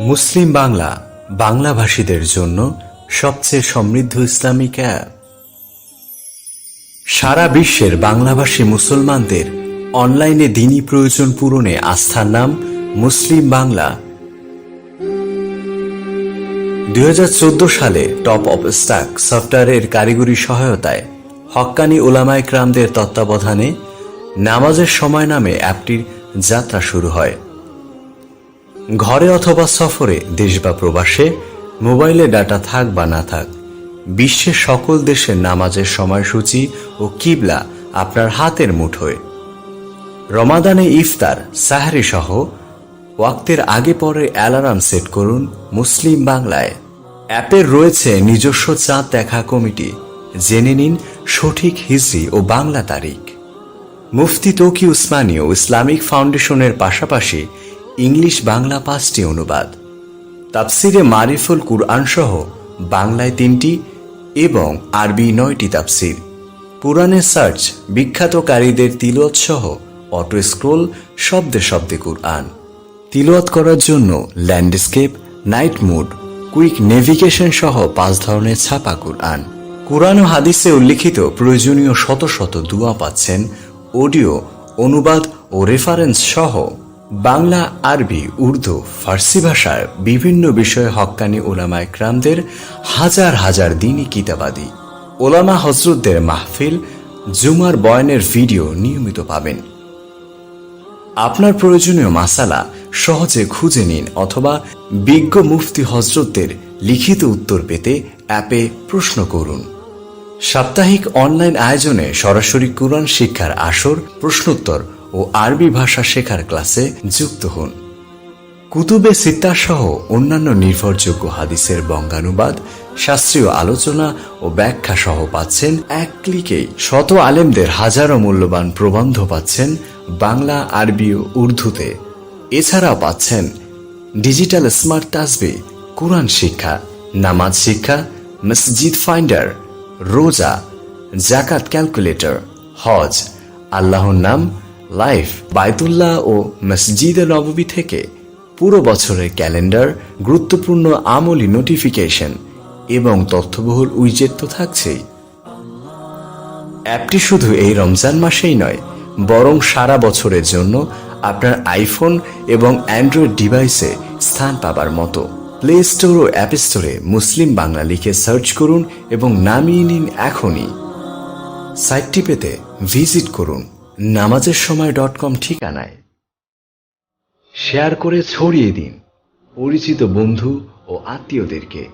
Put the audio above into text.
মুসলিম বাংলা, বাংলাভাষীদের জন্য সবচেয়ে সমৃদ্ধ ইসলামিক অ্যাপ সারা বিশ্বের বাংলাভাষী মুসলমানদের অনলাইনে দিনই প্রয়োজন পূরণে আস্থার নাম মুসলিম বাংলা। দু হাজার চোদ্দ সালে টপ অফ স্টাক সফটওয়্যারের কারিগরি সহায়তায় হক্কানি ওলামায় ক্রামদের তত্ত্বাবধানে নামাজের সময় নামে অ্যাপটির যাত্রা শুরু হয়। ঘরে অথবা সফরে, দেশ বা প্রবাসে, মোবাইলে ডাটা থাক বা না থাক, বিশ্বের সকল দেশের নামাজের সময়সূচি ও কিবলা আপনার হাতের মুঠোয় রমাদানে ইফতার, সাহারি সহ ওয়াক্তের আগে পরে অ্যালার্ম সেট করুন মুসলিম বাংলায়। অ্যাপের রয়েছে নিজস্ব চাঁদ দেখা কমিটি। জেনে নিন সঠিক হিজরি ও বাংলা তারিখ। মুফতি তৌকি উসমানী ও ইসলামিক ফাউন্ডেশনের পাশাপাশি ইংলিশ বাংলা পাঁচটি অনুবাদ। তাফসিরে মারিফুল কুরআন সহ বাংলায় তিনটি এবং আরবি নয়টি তাফসির। পুরাণের সার্চ বিখ্যাত কারীদের তিলত সহ অটো স্ক্রোল শব্দে শব্দে কুরআন। তিলওয়াত করার জন্য landscape, night mood, quick navigation সহ পাঁচ ধরনের ছাপা কুরআন। কুরআন ও হাদিসে উল্লিখিত প্রয়োজনীয় শত শত দুয়া পাচ্ছেন অডিও, অনুবাদ ও রেফারেন্স সহ বাংলা, আরবি, উর্দু, ফার্সি ভাষার বিভিন্ন বিষয়ে হক্কানি ওলামায় ক্রামদের হাজার হাজার দিনই কিতাবাদি। ওলামা হজরতদের মাহফিল জুমার বয়ানের ভিডিও নিয়মিত পাবেন। আপনার প্রয়োজনীয় মাসালা সহজে খুঁজে নিন অথবা বিজ্ঞ মুফতি হজরতদের লিখিত উত্তর পেতে অ্যাপে প্রশ্ন করুন। সাপ্তাহিক অনলাইন আয়োজনে সরাসরি কোরআন শিক্ষার আসর, প্রশ্নোত্তর ও আরবি ভাষা শেখার ক্লাসে যুক্ত হন। কুতুবে সহ অন্যান্য নির্ভরযোগ্য হাদিসের বঙ্গানুবাদ, শাস্ত্রীয় আলোচনা ও ব্যাখ্যা সহ পাচ্ছেন এক ক্লিকেই। শত আলেমদের হাজারো মূল্যবান প্রবন্ধ পাচ্ছেন বাংলা, আরবি ও উর্দুতে। এছাড়াও পাচ্ছেন ডিজিটাল স্মার্ট তাসবি, কোরআন শিক্ষা, নামাজ শিক্ষা, মসজিদ ফাইন্ডার, রোজা, জাকাত ক্যালকুলেটর, হজ, আল্লাহর নাম লাইফ বায়তুল্লাহ ও মসজিদে নববী থেকে পুরো বছরের ক্যালেন্ডার, গুরুত্বপূর্ণ আমলি নোটিফিকেশন এবং তথ্যবহুল উইজেট তো থাকছেই। অ্যাপটি শুধু এই রমজান মাসেই নয়, বরং সারা বছরের জন্য আপনার আইফোন এবং অ্যান্ড্রয়েড ডিভাইসে স্থান পাবার মতো। প্লে স্টোর ও অ্যাপ স্টোরে মুসলিম বাংলা লিখে সার্চ করুন এবং নামিয়ে নিন এখনই। সাইটটি পেতে ভিজিট করুন। নামাজের সময় ডট কম ঠিকানায়। শেয়ার করে ছড়িয়ে দিন পরিচিত বন্ধু ও আত্মীয়দেরকে।